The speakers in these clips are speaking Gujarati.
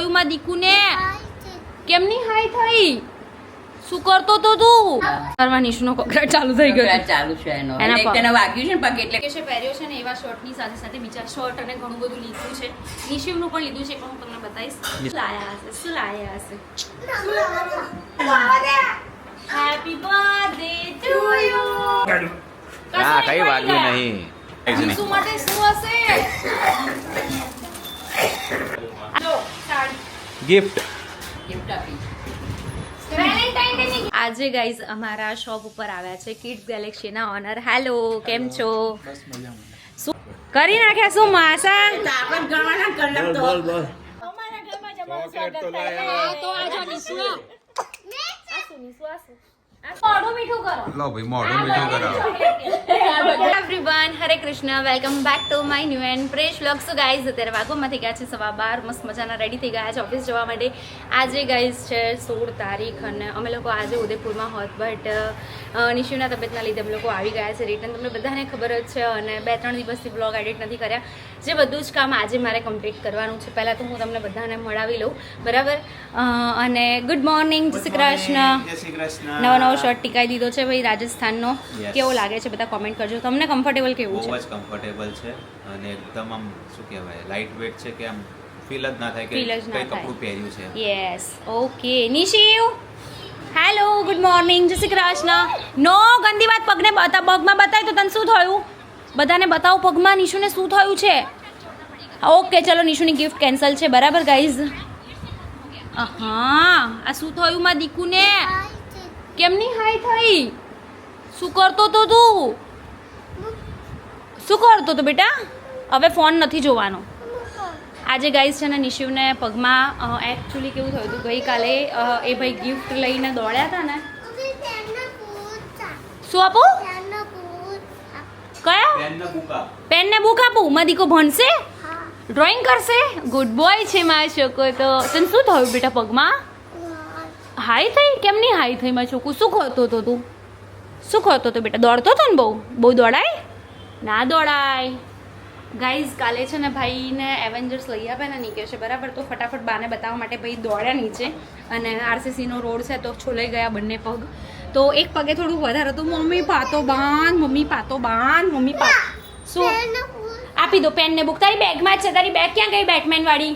થયું માં દીકુને? કેમની હાઈ થઈ? શું કરતો તો તું? કરવા નિશુનો કોકરા ચાલુ થઈ ગયો. ચાલુ છે એનો. તેને વાગ્યું છે ને પગ એટલે કે છે પહેર્યો છે ને એવા શોર્ટની સાથે સાથે બીજા શર્ટ અને ઘણું બધું લીધું છે. નિશિવનું પણ લીધું છે પણ હું તમને બતાવીશ. શું લાયા હશે? શું લાયા હશે? હેપી બર્થડે ટુ યુ હા કઈ વાગ્યું નહીં. નિશુ માટે શું હશે? લો ગિફ્ટ ગિફ્ટ આપી. વેલેન્ટાઇન ડે ની આજે ગાઈઝ અમારા શોપ ઉપર આવ્યા છે કિડ્સ ગેલેક્સીના ઓનર હેલો કેમ છો? શું? કરી નાખ્યા શું માસા? તાકાત ગણવાના કલાક તો લો ભાઈ મોઢું મીઠું કરાવો. Everyone Hare Krishna welcome back to my new and fresh vlog so guys અત્યારે વાગોમાંથી ગયા છે સવા બાર મસ્ત મજાના રેડી થઈ ગયા છે ઓફિસ જવા માટે. આજે ગાઈઝ છે સોળ તારીખ અને અમે લોકો આજે ઉદયપુરમાં હોત બટ નિશુના તબિયતના લીધે અમે લોકો આવી ગયા છે. રિટર્ન તમને બધાને ખબર જ છે અને બે ત્રણ દિવસથી બ્લોગ એડિટ નથી કર્યા. જે બધું જ કામ આજે મારે કમ્પ્લીટ કરવાનું છે. પહેલાં તો હું તમને બધાને મળાવી લઉં. બરાબર? અને ગુડ મોર્નિંગ જય શ્રી કૃષ્ણ. નવા શ્રી કૃષ્ણ. નવો નવો શર્ટ ટીકાઈ દીધો છે ભાઈ રાજસ્થાનનો. કેવો લાગે છે બધા કોમેન્ટ કરજો. તમને કમ્ફર્ટેબલ કેવું બહુ છે? જ કમ્ફર્ટેબલ છે અને એકદમ આમ શું કહેવાય લાઇટ વેટ છે કે આમ ફીલ જ ના થાય કે કઈ કપડું પહેર્યું છે. Yes okay Nishiv. Hello good morning Jai Shri Krishna. નો ગંદી વાત પગને બતા પગમાં બતાય તો તને શું થયું? બધાને બતાવો પગમાં નિશુને શું થયું છે? ઓકે ચલો નિશુની ગિફ્ટ કેન્સલ છે. બરાબર ગાઈઝ હા આ શું થયું માં દીકુને? કેમની હાઈ થઈ? શું કરતો તો તું? શું કરતો તો બેટા? હવે ફોન નથી જોવાનો. આજે ગાઈસ છે ને નિશિવને પગમાં એકચ્યુઅલી કેવું થયું હતું? ગઈકાલે એ ભાઈ ગિફ્ટ લઈને દોડ્યા હતા ને. શું આપું? કયા? પેનનો પેન ને બુક આપું? મારા દીકો ભણશે ડ્રોઈંગ કરશે? ગુડ બોય છે મારા શકો તો. તને શું થયું બેટા પગમાં? હાઈ થઈ? કેમ નહીં હાઈ થઈ? માં છોકરું શું ખોતો હતો તું? શું ખોતો હતો બેટા? દોડતો હતો ને બહુ? બહુ દોડાય? ના દોડાય. ગાઈઝ કાલે છે ને ભાઈને એવેન્જર્સ લઈ આપે ને નીકળે છે, બરાબર? તો ફટાફટ બાને બતાવવા માટે ભાઈ દોડ્યા નીચે અને આરસીસીનો રોડ છે તો છોલાઈ ગયા બંને પગ. તો એક પગે થોડું વધારે હતું. મમ્મી, પાતો બાંધ, મમ્મી, પાતો બાંધ, મમ્મી, પા શું? આપી દો પેન ને બુક. તારી બેગમાં જ છે. તારી બેગ ક્યાં ગઈ બેટમેન વાળી?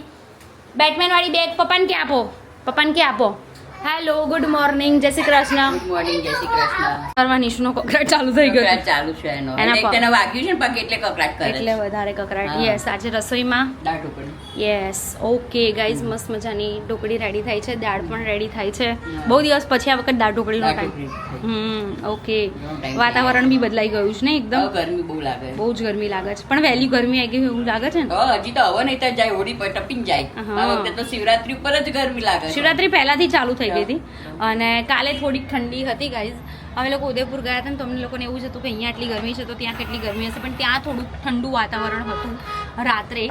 બેટમેન વાળી બેગ પપ્પાને ક્યાં આપો? પપ્પાને ક્યાં આપો? Hello good morning Jai Shri Krishna good morning Jai Shri Krishna કરવા નિશુનો કોકરાટ ચાલુ થઈ ગયો ચાલુ છે એનો. એના. વાગ્યું છે ને પગ એટલે કકડાટ કરે એટલે વધારે કકરાટ. યસ આજે રસોઈમાં દાળ ઢોકળી. યસ ઓકે ગાઈઝ મસ્ત મજાની ઢોકળી રેડી થાય છે. દાળ પણ રેડી થાય છે. બહુ દિવસ પછી આ વખત દાળ ઢોકળીનો ટાઈમ હમ ઓકે વાતાવરણ બી બદલાઈ ગયું છે ને એકદમ? ગરમી બહુ લાગે. બહુ જ ગરમી લાગે છે. પણ વહેલી ગરમી આવી ગઈ એવું લાગે છે ને? હજી તો હવે નહીં જાય હોળી પર ટપી જાય. આ વખતે તો શિવરાત્રી ઉપર જ ગરમી લાગે શિવરાત્રી પહેલાથી ચાલુ થઈ ગઈ હતી. અને કાલે થોડીક ઠંડી હતી ગાઈઝ અમે લોકો ઉદયપુર ગયા હતા ને તો અમને લોકોને એવું જ હતું કે અહીંયા આટલી ગરમી છે, તો ત્યાં કેટલી ગરમી હશે. પણ ત્યાં થોડુંક ઠંડુ વાતાવરણ હતું. રાત્રે.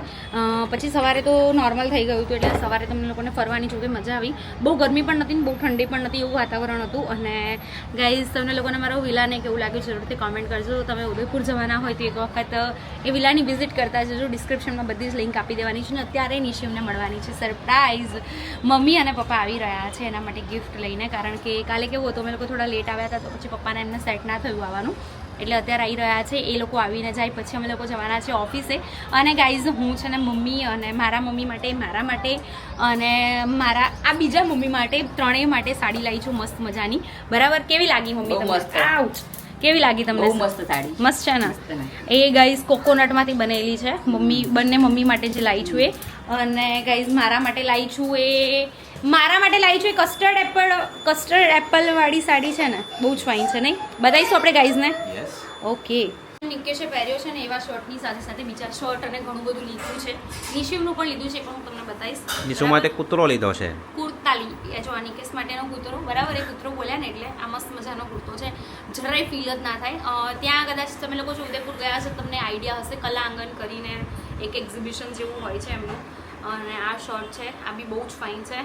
પછી સવારે તો નોર્મલ થઈ ગયું હતું એટલે સવારે તમને લોકોને ફરવાની જોકે મજા આવી. બહુ ગરમી પણ નથી ને બહુ ઠંડી પણ નથી એવું વાતાવરણ હતું. અને ગાઈઝ તમને લોકોને મારો વિલાને કેવું લાગ્યું જરૂરથી કોમેન્ટ કરજો. તમે ઉદયપુર જવાના હોય તો એક વખત એ વિલાની વિઝિટ કરતા જજો. ડિસ્ક્રિપ્શનમાં બધી જ લિંક આપી દેવાની છે ને અત્યારે નિશિમને મળવાની છે. સરપ્રાઈઝ મમ્મી અને પપ્પા આવી રહ્યા છે એના માટે ગિફ્ટ લઈને. કારણ કે કાલે કેવું હતું, અમે લોકો થોડા લેટ આવ્યા હતા તો પછી પપ્પાને એમને સેટ ના થયું આવવાનું. એટલે અત્યારે આવી રહ્યા છે એ લોકો આવીને જાય પછી અમે લોકો જવાના છે ઓફિસે. અને ગાઈઝ હું છે ને મમ્મી અને મારા મમ્મી માટે મારા માટે અને મારા આ બીજા મમ્મી માટે ત્રણેય માટે સાડી લાવી છું મસ્ત મજાની. બરાબર? કેવી લાગી મમ્મી મસ્ત. આઉચ કેવી લાગી તમને? મસ્ત સાડી. મસ્ત છે ને? એ ગાઈઝ કોકોનટમાંથી બનેલી છે. મમ્મી બંને મમ્મી માટે જે લાવી છું એ. અને ગાઈઝ મારા માટે લાવી છું એ મારા માટે લાવી છું એ કસ્ટર્ડ એપલ કસ્ટર્ડ એપલ વાળી સાડી છે ને? બહુ જ ફાઇન છે નહીં? બતાવીશું આપણે ગાઈઝને યસ ઓકે નિકેશે પહેર્યો છે ને એવા શર્ટની સાથે સાથે બીજા શર્ટ અને ઘણું બધું લીધું છે. નિશિવનું પણ લીધું છે પણ હું તમને બતાવીશ. નિશુ માટે કૂતરો લીધો છે. કુર્તાલી એ જો આ નિકેશ માટેનો કૂતરો. બરાબર એ કૂતરો બોલ્યા ને એટલે આ મસ્ત મજાનો કુર્તો છે. જરાય ફીલ જ ના થાય. ત્યાં કદાચ તમે લોકો જો ઉદયપુર ગયા હશે તમને આઈડિયા હશે કલા આંગણ કરીને એક એક્ઝિબિશન જેવું હોય છે એમનું. અને આ શર્ટ છે આ બી બહુ જ ફાઇન છે.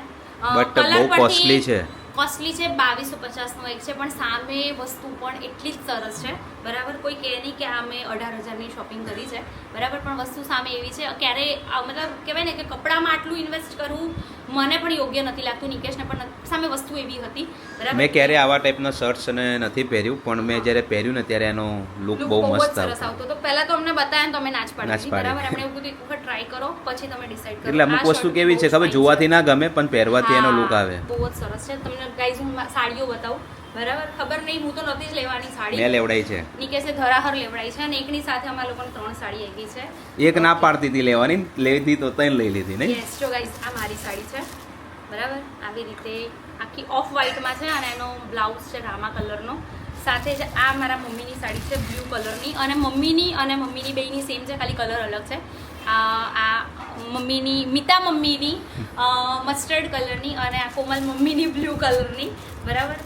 બટ બહુ કોસ્ટલી છે. કોસ્ટલી છે બાવીસો પચાસનો એક છે પણ સામે વસ્તુ પણ એટલી જ સરસ છે. બરાબર કોઈ કહે નહીં કે આ મેં અઢાર હજારની શોપિંગ કરી છે. બરાબર પણ વસ્તુ સામે એવી છે. ક્યારે મતલબ કહેવાય ને કે કપડામાં આટલું ઇન્વેસ્ટ કરવું મને પણ યોગ્ય નથી લાગતું નિકેશને પણ સામે વસ્તુ એવી હતી. બરાબર? મેં ક્યારે આવા ટાઈપના શર્ટ્સ અને નથી પહેર્યું પણ મેં જ્યારે પહેર્યું ને ત્યારે એનો લુક બહુ મસ્ત સરસ આવતો. તો પહેલા તો અમને બતાવ્યા તો અમે નાચ પાડી. બરાબર આપણે એવું કીધું એક વખત ટ્રાય કરો પછી તમે ડિસાઈડ કરો. એટલે અમુક વસ્તુ કેવી છે? ખબર જોવાથી ના ગમે પણ પહેરવાથી એનો લુક આવે. બહુ જ સરસ છે. તમને ગાઈઝ હું સાડીઓ બતાવું. બરાબર? ખબર નહીં હું તો નથી જ લેવાની મેં સાડી લેવડાઈ છે. નિકેશે ધરાહર લેવડાઈ છે અને એકની સાથે અમારા લોકોને ત્રણ સાડી આવી છે. એક ના પાડતી હતી લેવાની લેવી તો ત્રણ લઈ લીધી નહીં? યસ જો ગાઈઝ આ મારી સાડી છે. બરાબર? આવી રીતે આખી ઓફ વ્હાઇટમાં છે અને એનો બ્લાઉઝ છે રામા કલરનો. સાથે જ આ મારા મમ્મીની સાડી છે બ્લુ કલરની. અને મમ્મીની અને મમ્મીની બેયની સેમ છે ખાલી કલર અલગ છે. આ મમ્મીની મિતા મમ્મીની મસ્ટર્ડ કલરની અને આ કોમલ મમ્મીની બ્લુ કલરની બરાબર?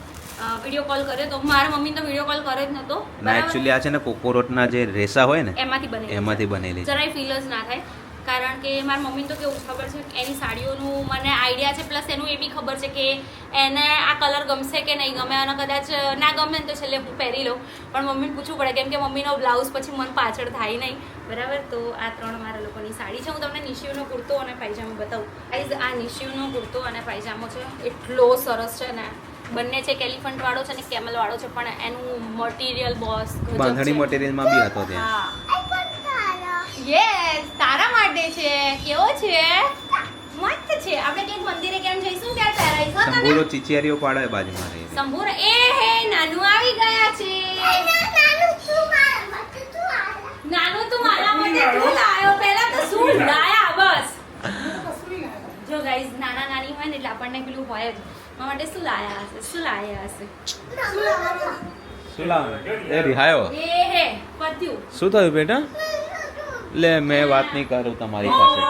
વીડિયો કોલ કર્યો તો મારા મમ્મી તો વીડિયો કોલ કર્યો જ નહોતો ના એકચ્યુઅલી આ છે ને કોકોરોટના જે રેસા હોય ને એમાંથી બને એમાંથી બનેલી જરાય ફીલ જ ના થાય. કારણ કે મારા મમ્મીને તો કેવું ખબર છે એની સાડીઓનું મને આઈડિયા છે પ્લસ એનું એ બી ખબર છે કે એને આ કલર ગમશે કે નહીં ગમે અને કદાચ ના ગમે ને તો છેલ્લે હું પહેરી લઉં. પણ મમ્મીને પૂછવું પડે કેમ કે મમ્મીનો બ્લાઉઝ પછી મન પાછળ થાય નહીં. બરાબર? તો આ ત્રણ મારા લોકોની સાડી છે. હું તમને નિશિવનો કુર્તો અને પાયજામો બતાવું. આઈઝ આ નિશિવનો કુર્તો અને પાયજામો છે. એટલો સરસ છે ને. બંને છે કેલિફન્ટ વાળો છે અને કેમલ વાળો છે પણ એનું મટીરિયલ બોસ બાંધણી મટીરિયલમાં બી હતો ત્યાં. યસ તારા માટે છે. કેવો છે? મસ્ત છે. આપણે કંઈક મંદિરે કેમ જઈશું ત્યારે પહેરાઈશ હો સંપૂર્ણ ચીચિયારીઓ પાડે બાજુમાં રહી. સંભૂર. એ હે નાનું આવી ગયા છે. નાનું તું મારા માટે તું લાયો. પહેલા તો શું લાયા બસ. જો ગાઈસ નાના નાની હોય ને એટલે આપણને પેલું હોય જ. મારા માટે શું લાયા હશે? શું લાયા હશે? શું લાવે એ રિહાયો. એ હે પત્યું શું થયું બેટા? લે મેં વાત નહીં કરું તમારી પાસે.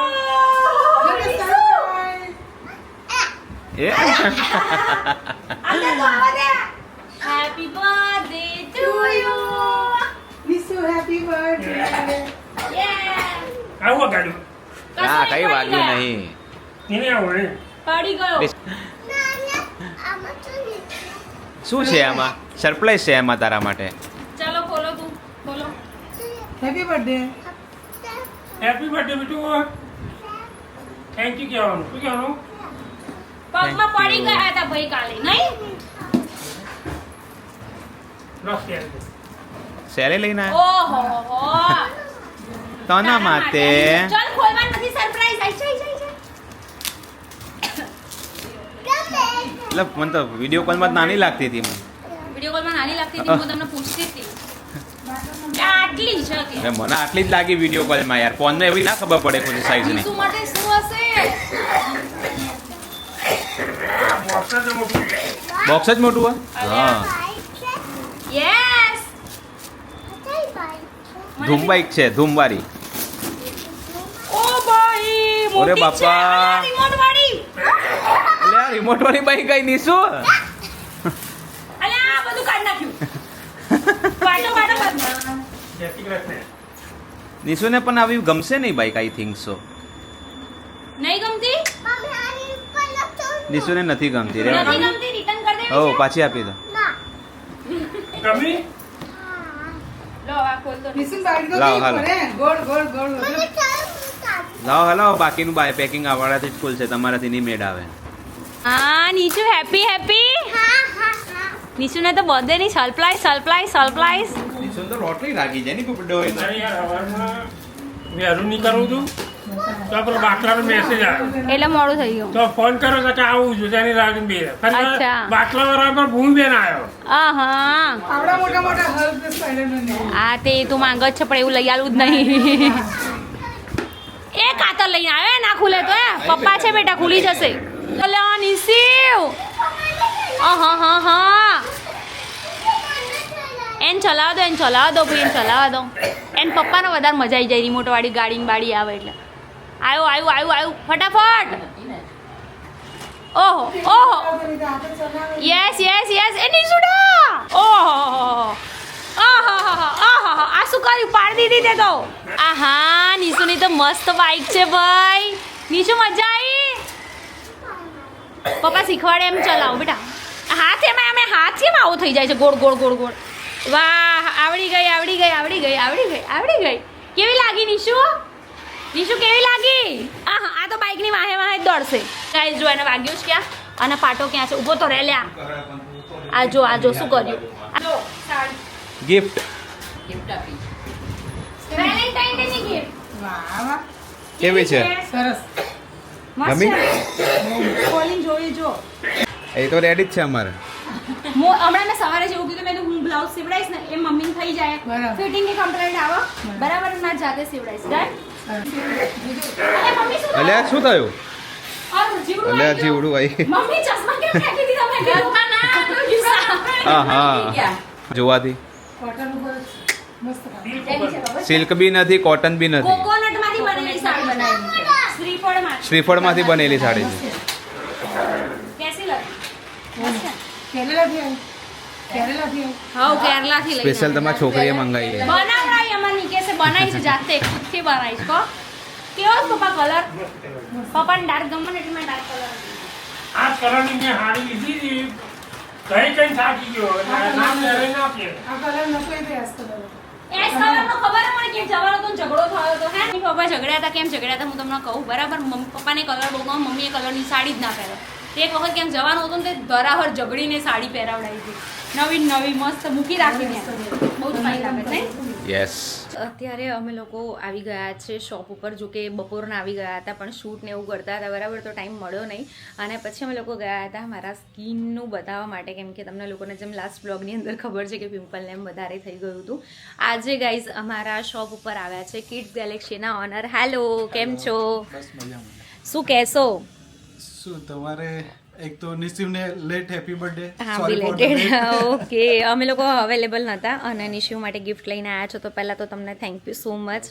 એ હેપી બર્થડે ટુ યુ ગાડું ના કઈ વાગ્યું નહીં. એને આવો પડી ગયો. શું છે આમાં? સરપ્રાઈઝ છે એમાં તારા માટે. ચાલો ખોલો તું ખોલો. Happy birthday. હેપી બર્થડે બેટુ થેન્ક યુ કહેવાનું શું કહેવાનું પગમાં પડી ગયા હતા ભાઈ કાલે નહીં? સેલે લઈને આવ્યા ઓહો હો. તના માટે. ચલ ખોલવા નથી સરપ્રાઈઝ આઈ જાય આઈ એટલે મને તો વીડિયો કોલમાં નાની લાગતી હતી મને વિડિયો કોલમાં નાની લાગતી હતી હું. તમને પૂછતી હતી. આટલી છે કે મને આટલી જ લાગી વીડિયો કોલમાં યાર. ફોનને એવી ના ખબર પડે કોઈ સાઈઝની શું માટે શું હશે? બોક્સ જ મોટું બોક્સ જ મોટું હોય હા યસ ધૂમ બાઈક છે ધૂમવારી ઓ ભાઈ ઓરે બાપા. રિમોટ વાળી. લે રિમોટ વાળી બાઈક કઈ નહીં શું? બધું કાઢ નાખ્યું. કાઢો વાટો બંધ જય શ્રી કૃષ્ણ નિશુને પણ આવી ગમશે નહીં બાઈક આઈ થિંક સો નહીં ગમતી? નિશુને નથી ગમતી રે. નથી ગમતી? રિટર્ન કરી દેવી હો પાછી આપી દો. ગમી? લો આ ખોલ દો Listen, bag તો લાવો, નહીં હાલો. પડે. ગોળ ગોળ ગોળ લાવો હલાવો બાકીનું બાય પેકિંગ આવવાથી જ ખુલશે તમારાથી નહીં મેડ આવે. હા નીચુ હેપી હેપી નિશુને તો બર્થડે ની સરપ્રાઈઝ સરપ્રાઈઝ સરપ્રાઈઝ નિશુને તો રોટલી લાગી જાય ને હવારમાં વહેલું નહીં કરવું તું. તો આપણો બાટલાનો મેસેજ આવ્યો. એટલે મોડું થઈ ગયું. તો ફોન કર્યો તો કે આવું છું તેની રાહ બે બાટલા વાળા પર ભૂમિબેન આવ્યો. આહા આવડા મોટા મોટા આ તે તું માંગ છે પણ એવું લઈ આવું જ નહીં. એ કાતર લઈને આવે ના ખુલે તો એ. પપ્પા છે બેટા ખુલી જશે. અલા નિસીવ હા હા હા એન ચલાવ દો એન ચલાવ દો ભાઈ, એન ચલાવ દો એન પપ્પાને વધારે મજા આવી જાય રિમોટ વાળી ગાડી બાડી આવે એટલે. આવ્યો આવ્યું આવ્યું આવ્યું ફટાફટ. ઓહો ઓહો. યસ યસ યસ એ નિશુડા ઓહો આહા આહા આ શું કર્યું? પાડી દીધી તે તો. આહા નિશુની તો મસ્ત બાઈક છે ભાઈ. નિશુ, મજા આવી પપ્પા શીખવાડે એમ ચલાવો બેટા. કેમેરામેન હાથ કેમ આવો થઈ જાય છે. ગોળ ગોળ ગોળ ગોળ. વાહ આવડી ગઈ આવડી ગઈ આવડી ગઈ આવડી ગઈ આવડી ગઈ. કેવી લાગી નિશુ? નિશુ કેવી લાગી? આ આ તો બાઇકની વાહે વાહે જ દોડશે. ગાઈસ જો એને વાગ્યું છે ક્યાં? અને પાટો ક્યાં છે? ઊભો તો રહે લ્યા. આ જો આ જો શું કર્યું? જો સાડી ગિફ્ટ ગિફ્ટ આપી. વેલેન્ટાઇન ડે ની ગિફ્ટ વાહ વાહ. કેવી છે? સરસ. મસ્ત. ગમી? છે જોઈએ જો. એ તો રેડી જ છે અમારે. હમણાં મેં સવારે જેવું કીધું મેં હું બ્લાઉઝ સીવડાઈશ ને એ મમ્મી થઈ જાય. ફિટિંગની કમ્પ્લેન્ટ આવે. બરાબર. ના જાતે સીવડાઈશ ડન અરે શું અલ્યા શું થયું? આ જીવડું અલ્યા આવી ગયું. જીવડું આવી મમ્મી ચશ્મા કેમ ફેંકી દીધા? મેં કીધું ના હા હા જોવાથી. કોટન ઉપર મસ્ત? સિલ્ક બી નથી કોટન બી નથી. કોકોનટમાંથી બનેલી સાડી બનાવી શ્રીફળમાંથી બનેલી સાડી છે કેસી લગી મસ્ત હાઉ કેરલાથી લઈને સ્પેશિયલ તમારી છોકરીએ મંગાવી છે બનાવરાઈ અમાર નિકેશે બનાવી છે જાતે ખુદથી બનાવી છે કહો કેવો પપ્પા કલર પપ્પાને ડાર્ક ગમે એટલે મેં ડાર્ક કલર આ કલરની મેં હાડી લીધી હતી કઈ કઈ થાકી ગયો નામ લેવે ના કે આ કલર નતો એ આજ કલર એસ કલરનો ખબર મને કે જવાનો તો ઝઘડો થયો તો હે? મમ્મી પપ્પા ઝઘડ્યા હતા કેમ ઝઘડ્યા હતા? હું તમને કહું બરાબર? મમ્મી પપ્પાને કલર બહુ ગમે મમ્મીએ કલરની સાડી જ ના પહેરે. તે એક વખત કેમ જવાનું હતું ને તે ધરાહર ઝઘડીને સાડી પહેરાવડાવી હતી. નવી નવી મસ્ત મૂકી રાખી બહુ જ ફાઇન લાગે છે યસ અત્યારે અમે લોકો આવી ગયા છે શોપ ઉપર જો કે બપોરના આવી ગયા હતા પણ શૂટ ને એવું કરતા હતા બરાબર તો ટાઈમ મળ્યો નહીં. અને પછી અમે લોકો ગયા હતા મારા સ્કિનનું બતાવવા માટે કેમ કે તમને લોકોને જેમ લાસ્ટ બ્લોગની અંદર ખબર છે કે પિમ્પલ એમ વધારે થઈ ગયું હતું. આજે ગાઈઝ અમારા શોપ ઉપર આવ્યા છે કિડ્સ ગેલેક્સીના ઓનર હેલો કેમ છો? શું કહેશો? શું તમારે એક તો નિશિવને લેટ હેપી બર્થડે હા બિલેટેડ ઓકે અમે લોકો અવેલેબલ નહોતા અને નિશિવ માટે ગિફ્ટ લઈને આવ્યા છો તો પહેલાં તો તમને થેન્ક યુ સો મચ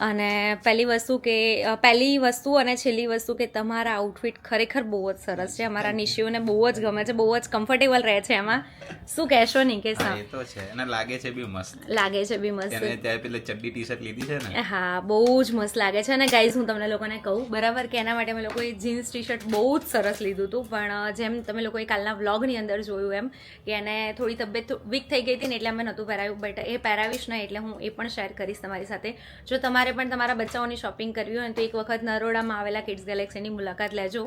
અને પહેલી વસ્તુ કે પહેલી વસ્તુ અને છેલ્લી વસ્તુ કે તમારા આઉટફિટ ખરેખર બહુ જ સરસ છે. અમારા નિશિવને બહુ જ ગમે છે બહુ જ કમ્ફર્ટેબલ રહે છે એમાં. શું કહેશો નહીં કે હા, એ તો છે. અને લાગે છે બી મસ્ત. લાગે છે બી મસ્ત. અને ત્યારે પેલે ચડ્ડી ટી શર્ટ લીધી છે ને. હા બહુ જ મસ્ત લાગે છે. અને ગાઈઝ હું તમને લોકોને કહું બરાબર કે એના માટે અમે લોકોએ જીન્સ ટી શર્ટ બહુ જ સરસ લીધું હતું. પણ જેમ તમે લોકોએ કાલના વ્લોગની અંદર જોયું એમ કે એને થોડી તબિયત વીક થઈ ગઈ હતી ને એટલે અમે નહોતું પહેરાવ્યું, બટ એ પહેરાવીશ ને એટલે હું એ પણ શેર કરીશ તમારી સાથે. જો તમારે પણ તમારા બચ્ચાઓની શોપિંગ કરવી હોય તો એક વખત નરોડામાં આવેલા કિડ્સ ગેલેક્સીની મુલાકાત લેજો.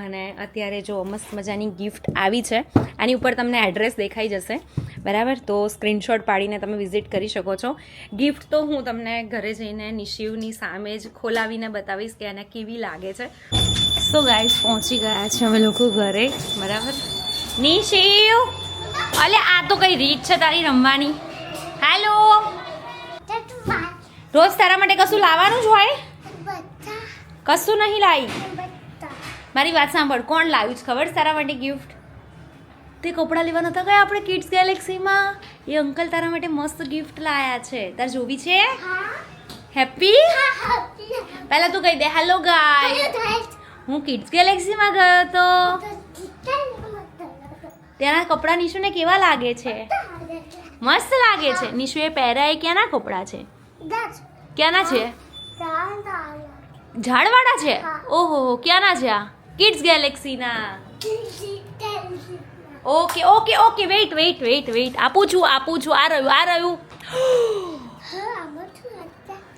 અને અત્યારે જો મસ્ત મજાની ગિફ્ટ આવી છે, આની ઉપર તમને એડ્રેસ દેખાઈ જશે. બરાબર? તો સ્ક્રીનશોટ પાડીને તમે વિઝિટ કરી શકો છો. ગિફ્ટ તો હું તમને ઘરે જઈને નિશિવની સામે જ ખોલાવીને બતાવીશ કે એને કેવી લાગે છે. સો ગાઈસ પહોંચી ગયા છે અમે લોકો ઘરે બરાબર? નિશિવ! અલે આ તો કઈ રીત છે તારી રમવાની? હેલો રોજ તારા માટે કશું લાવવાનું જ હોય? કશું નહીં લાવી? મારી વાત સાંભળ કોણ લાવ્યું છે ખબર? છે તારા માટે ગિફ્ટ તે કપડાં લેવા નહોતા ગયા આપણે કિડ્સ ગેલેક્સીમાં એ અંકલ તારા માટે મસ્ત ગિફ્ટ લાયા છે. તાર જોવી છે? હેપી પહેલા તું કહી દે હેલો ગાય હું કિડ્સ ગેલેક્સીમાં ગયો તો ત્યાંના કપડાં નિશુને કેવા લાગે છે? મસ્ત લાગે છે. નિશુ એ પહેર્યા એ ક્યાંના કપડાં છે? ક્યાંના છે? ઝાડવાળા. છે? ઓહો ક્યાંના છે આ? Kids ગેલેક્સીના okay okay okay wait wait wait wait આપું છું આપું છું. આ રહ્યું આ રહ્યું.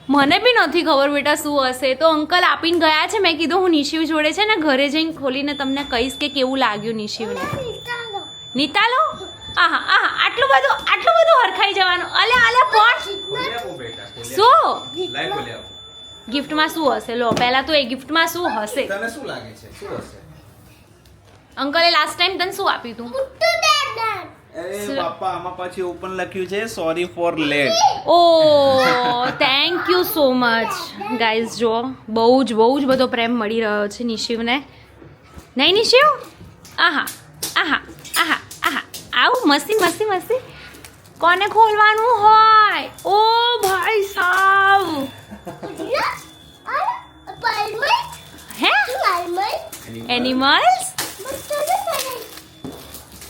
મને બી નથી ખબર બેટા શું હશે. તો અંકલ આપીને ગયા છે. મેં કીધું હું નિશિવ જોડે છે ને ઘરે જઈને ખોલીને તમને કહીશ કે કેવું લાગ્યું નિશિવને. નિતાલો. આહા આહા આટલું બધું આટલું બધું હરખાઈ જવાનું. અલે અલે પણ શું? ગિફ્ટમાં શું હશે? લો પહેલા તો એ ગિફ્ટમાં શું હશે? તને શું લાગે છે? શું હશે? અંકલે લાસ્ટ ટાઈમ તને શું આપ્યું તું? અરે બાપા આમાં પછી ઓપન લખ્યું છે sorry for late O thank you so much guys જો બહુ જ બહુ જ બધો પ્રેમ મળી રહ્યો છે નિશિવને. નહીં નિશિવ? આહા આહા આહા આહા. આવું મસ્તી મસ્તી મસ્તી. કોને ખોલવાનું હોય? ઓ ભાઈ સાવ. હે? એનિમલ્સ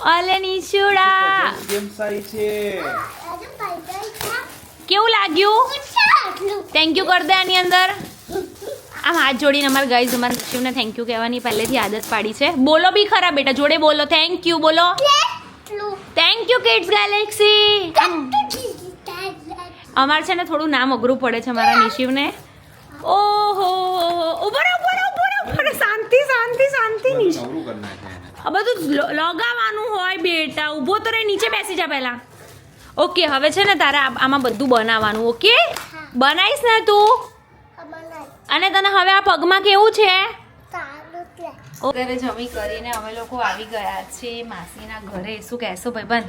અલે નિશુડા. કેમ સાઈ છે? કેવું લાગ્યું? થેન્ક યુ કર દે આની અંદર. આમ હાથ જોડીને અમારા ગાઈઝ અમારા શિવને થેન્ક યુ કહેવાની પહેલેથી આદત પાડી છે. બોલો બી ખરા બેટા જોડે બોલો. થેન્ક યુ બોલો. થેન્ક યુ કિડ્સ ગેલેક્સી અમારે છે ને થોડું નામ અઘરું પડે છે અમારા નિશિવને ઓહો ઊભો રહો ઊભો રહો ઊભો રહો. શાંતિ શાંતિ શાંતિ નિશ. આ બધું લ- લગાવવાનું હોય બેટા ઊભો તો રે નીચે બેસી જા પહેલા. ઓકે હવે છે ને તારે આમાં બધું બનાવવાનું ઓકે બનાવીશ ને તું? અને તને હવે આ પગમાં કેવું છે? ઘરે જમી કરીને અમે લોકો આવી ગયા છે માસીના ઘરે. શું કહેશો ભાઈબંધ?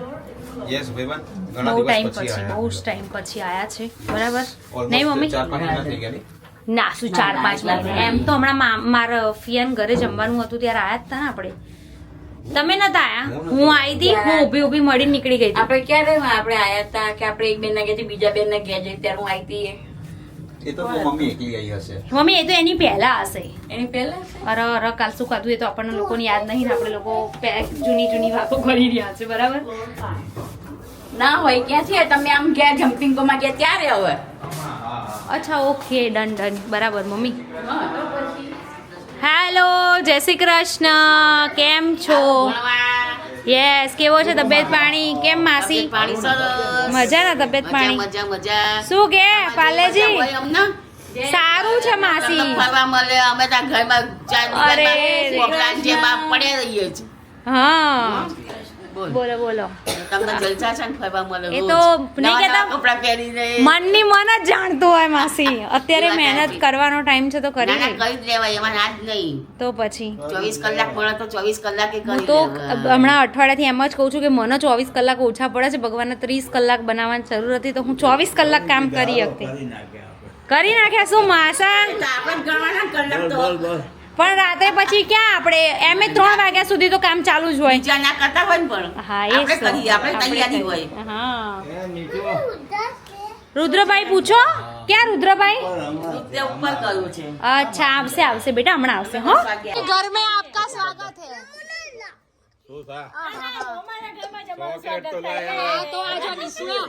યસ ભાઈબંધ. ઘણા બહુ ટાઈમ પછી બહુ જ ટાઈમ પછી આયા છે. બરાબર? નહીં મમ્મી? ના? શું ચાર પાંચ મહિને. એમ તો હમણાં મા- મારા ફિયાન ઘરે જમવાનું હતું ત્યારે આયા જ હતા ને આપણે. તમે નતા આયા? હું આવી હતી હું ઊભી ઊભી મળી નીકળી ગઈ હતી. આપણે ક્યારે આપણે આયા હતા કે આપણે એક બેન ના ઘેરથી બીજા બેન ના ઘેર જઈ ત્યારે હું આવી હતી એ. તો મમ્મી એકલી આવી હશે. મમ્મી એ તો એની પહેલા હશે. એની પહેલા અરે અરે કાલ શું ખાધું એ તો આપણને લોકોને યાદ નહીં ને આપણે લોકો જૂની જૂની વાતો કરી રહ્યા છે બરાબર? ના હોય ક્યાંથી તમે આમ ગયા જમ્પિંગ કોમાં ગયા ત્યારે હવે? અચ્છા ઓકે ડન ડન. બરાબર મમ્મી. હેલો જય શ્રી કૃષ્ણ. કેમ છો? યસ કેવો છે તબિયત પાણી? કેમ માસી? મજા ના તબિયત પાણી? મજા મજા. શું કે પાલેજી? સારું છે માસી. ફરવા મળે અમે ત્યાં ઘરમાં અરે, મોકલા જેમાં પડે રહીએ છીએ. હા. બોલ. બોલો તમને જલસા છે ને ફરવા મળે. એ તો નહીં કહેતા- કપડાં પહેરીને. મનની મન જ જાણતું હોય માસી. અત્યારે મહેનત કરવાનો ટાઈમ છે તો કરી ના, કરી જ લેવાય એમાં આજ નહીં. તો પછી? ચોવીસ કલાક પડે તો ચોવીસ કલાકે હું કરી તો. હમણાં અઠવાડિયાથી એમ જ કહું છું કે મને ચોવીસ કલાક ઓછા પડે છે. ભગવાનને ત્રીસ કલાક બનાવવાની જરૂર હતી તો હું ચોવીસ કલાક કામ કરી શકતી. કરી નાખ્યા શું માસા? આપણે ગણવાના કલાક તો પણ રાત્રે પછી ક્યાં આપણે? એમે ત્રણ વાગ્યા સુધી તો કામ ચાલુ જ હોય. બીજા ના કરતા હોય પણ. હા એ આપણે તૈયારી હોય. હા. રુદ્રભાઈ પૂછો? ક્યાં રુદ્રભાઈ? ઉપર કર્યું છે. અચ્છા આવશે આવશે બેટા હમણાં આવશે હો. ઘર મે આપકા સ્વાગત હે. તો આજ આ નિસુઆ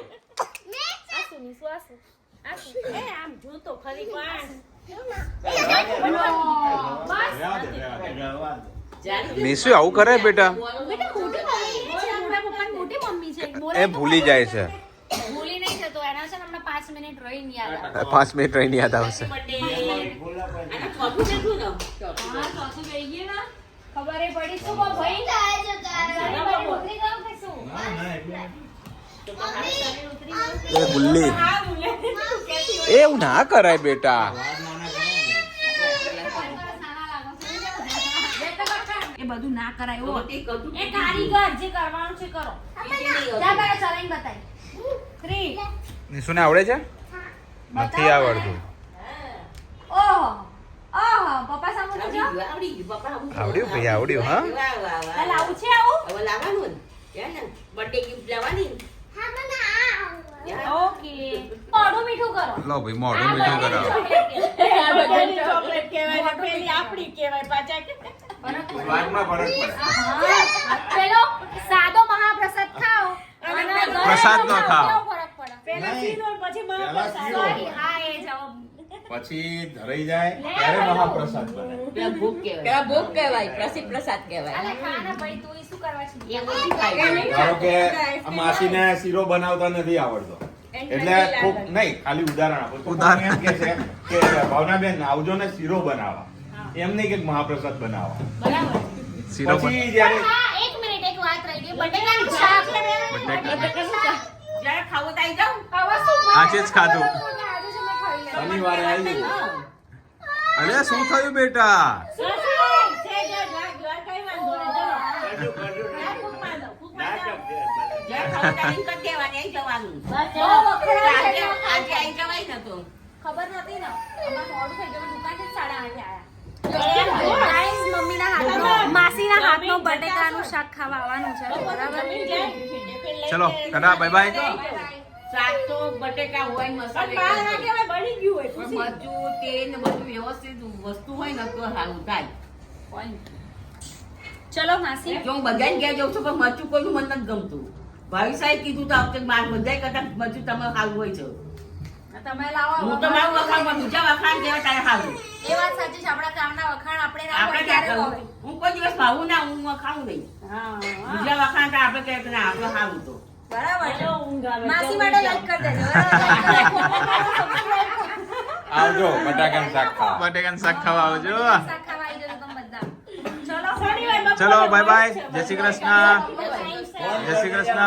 આ સુનિસુઆ આ એ આમ જોતો ખરી પણ. નિશુ આવું કરે બેટા? મોટી મમ્મી છે એ ભૂલી જાય છે. ભૂલી નહીં થતો એના છે ને હમણાં પાંચ મિનિટ રહીને યાદ આવશે. ખબર પડી શું ભાઈ એ ગુલ્લી એવું ના કરાય બેટા. એ બધું ના કરાય એવો એ કારીગર જે કરવાનું છે કરો. જા ચલાઈને બતાય. થ્રી નિશુને આવડે છે? નથી આવડતું. ઓહો ઓહો પપ્પા સામુ જો આવડી ગયું, પપ્પા આવડ્યું ભાઈ આવડ્યું હા? વાહ, વાહ, વાહ. આ લાવું છે આવું? હવે લાવવાનું ને. બર્થડે ગિફ્ટ લાવવાની. ઓકે. મોઢું મીઠું કરો. લો ભાઈ મોઢું મીઠું સ્વાદમાં ફરક પડે. પેલો સાદો મહાપ્રસાદ ખાઓ. અને પ્રસાદ નો ખાઓ. હા એ જવાબ પછી ધરાઈ જાય ત્યારે મહાપ્રસાદ બને. પેલા ભોગ કહેવાય. પેલા ભોગ કહેવાય પ્રસિદ્ધ પ્રસાદ કહેવાય. અલે ખાના ભાઈ તું ઈ શું કરવા છે? એ બધું ખાય. ધારો કે આ માસીને શીરો બનાવતા નથી આવડતો. એટલે ખૂબ નહીં ખાલી ઉદાહરણ આપો. ઉદાહરણ. એમ કે છે કે ભાવનાબેન આવજો ને શીરો બનાવવા. એમ નહીં કે મહાપ્રસાદ બનાવવા. શીરો પણ પછી જ્યારે હા એક મિનિટ એક વાત રહી ગઈ. બટેકાનું શાક. બટેકાનું શાક. જ્યારે ખાવું તો આવી આજે જ ખાધું. શનિવારે આવી અરે શું થયું બેટા? ખબર નથી ને મોડું થઈ ગયું સાડા આઠે માસીના હાથનો બટેકાનું શાક ખાવા આવવાનું છે. બરાબર? ચલો ટાટા બાય બાય શાક તો બટેકા હોય મસાલે પણ મરચું તેલ ને બધું વ્યવસ્થિત વસ્તુ હોય ને તો સારું થાય. ચલો માસી. જો હું બધાને ઘેર જાઉં છું પણ મરચું કોઈનું મને નથી ગમતું. ભાઈ સાહેબ કીધું તો આવતે માર બધા બધાય કરતા મરચું તમે ખાવું હોય છો. તમે લાવો હું તો મારું વખાણ પણ બીજા વખાણ જેવા તારે હારું એ વાત સાચી છે આપણા કામના વખાણ આપણે આપણે હોય ક્યાં ત્યારે કરું હોય. હું કોઈ દિવસ ભાવું ના હું વખાણું નહીં. બીજા વખાણ તો આપણે કહે ના આપણે સારું તો. બરાબર માસી માટે લાઈક કરી દેજો આવજો બટાકાનું શાક ખાવા. બટેકાનું શાક ખાવા આવજો. શાક ખાવા આવી તમે બધા. ચલો. ચલો બાય બાય જય શ્રી કૃષ્ણ. જય શ્રી કૃષ્ણ.